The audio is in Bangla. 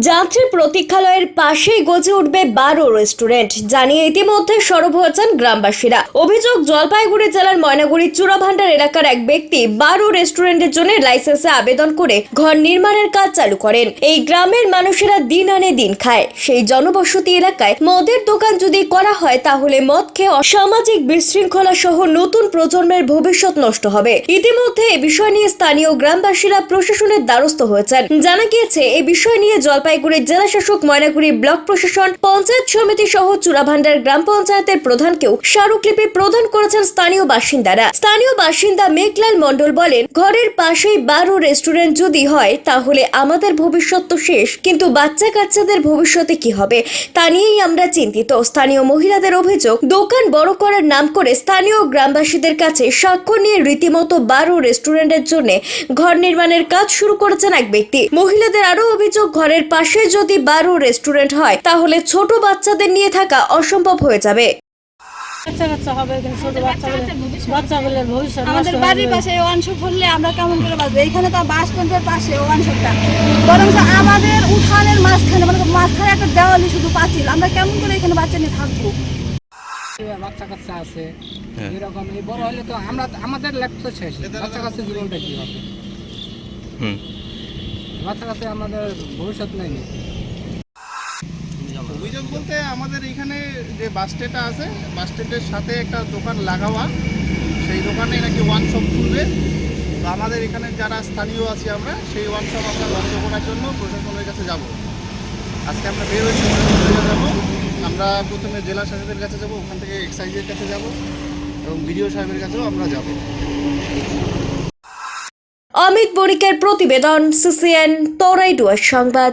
যাত্রী প্রতীক্ষালয়ের পাশেই গজে উঠবে বারো রেস্টুরেন্ট। জানিয়ে ইতিমধ্যে সরব হয়েছেন গ্রামবাসীরা। অভিযোগ, জলপাইগুড়ি জেলার ময়নাগুড়ি চূড়াভান্ডার এলাকার এক ব্যক্তি বারো রেস্টুরেন্টের জন্য লাইসেন্সে আবেদন করে ঘর নির্মাণের কাজ চালু করেন। এই গ্রামের মানুষেরা দিন আনে দিন খায়। সেই জনবসতি এলাকায় মদের দোকান যদি করা হয়, তাহলে মদ খেয়ে অসামাজিক বিশৃঙ্খলা সহ নতুন প্রজন্মের ভবিষ্যৎ নষ্ট হবে। ইতিমধ্যে এ বিষয় নিয়ে স্থানীয় গ্রামবাসীরা প্রশাসনের দ্বারস্থ হয়েছেন। জানা গিয়েছে এই বিষয় নিয়ে জলপাইগুড়ির জেলা শাসক ময়নাগুড়ি ব্লক প্রশাসন, পঞ্চায়েত সমিতি সহ চূড়াভান্ডার গ্রাম পঞ্চায়েতের প্রধানকেও স্মারকলিপি প্রদান করেছেন স্থানীয় বাসিন্দারা। স্থানীয় বাসিন্দা মেঘলাল মণ্ডল বলেন, ঘরের পাশেই বারো রেস্টুরেন্ট যদি হয়, তাহলে আমাদের ভবিষ্যৎ তো শেষ, কিন্তু বাচ্চা কাচ্চাদের ভবিষ্যতে কি হবে? তা নিয়েই আমরা চিন্তিত। স্থানীয় মহিলাদের অভিযোগ, দোকান বড় করার নাম করে স্থানীয় গ্রামবাসীদের কাছে স্বাক্ষর নিয়ে রীতিমতো বারো রেস্টুরেন্টের জন্য ঘর নির্মাণের কাজ শুরু করেছেন এক ব্যক্তি। মহিলাদের আরও অভিযোগ, ঘরের পাশে যদি বারো রেস্টুরেন্ট হয় তাহলে ছোট বাচ্চাদের নিয়ে থাকা অসম্ভব হয়ে যাবে। বাচ্চা কাচ্চা হবে ভবিষ্যৎ আমাদের হয়ে বাড়ির। পাশে আমরা কেমন করে বাঁচবো? এখানে তো বাস স্ট্যান্ডের পাশে বরং তো আমাদের উঠানের মাঝখানে মানে মাঝখানে একটা দেওয়ালি শুধু পাঁচিল। আমরা কেমন করে এখানে বাচ্চা নিয়ে থাকব? বাচ্চা কাচ্চা আছে এরকম এই বড় হলে তো আমরা আমাদের লাইফ তো শেষ। বাচ্চা কাচ্চা জীবনটা কি হবে? হুম। বাচ্চা কাচ্চা আমাদের ভবিষ্যৎ নেই অভিযোগ বলতে আমাদের এখানে যে বাস স্ট্যান্ডটা আছে, বাস স্ট্যান্ডের সাথে একটা দোকান লাগাওয়া। সেই দোকানে নাকি ওয়ান শপ খুলবে। তো আমাদের এখানে যারা স্থানীয় আছি আমরা, সেই ওয়ান শপ আমরা বন্ধ করার জন্য প্রশাসনের কাছে যাব। আজকে আমরা বের হয়েছি যাব আমরা প্রথমে জেলা শাসকের কাছে যাব, ওখান থেকে এক্সাইজের কাছে যাব এবং বিডিও সাহেবের কাছেও আমরা যাব। অমিত বণিকের প্রতিবেদন সিসিএন তরাইডুয়ার সংবাদ।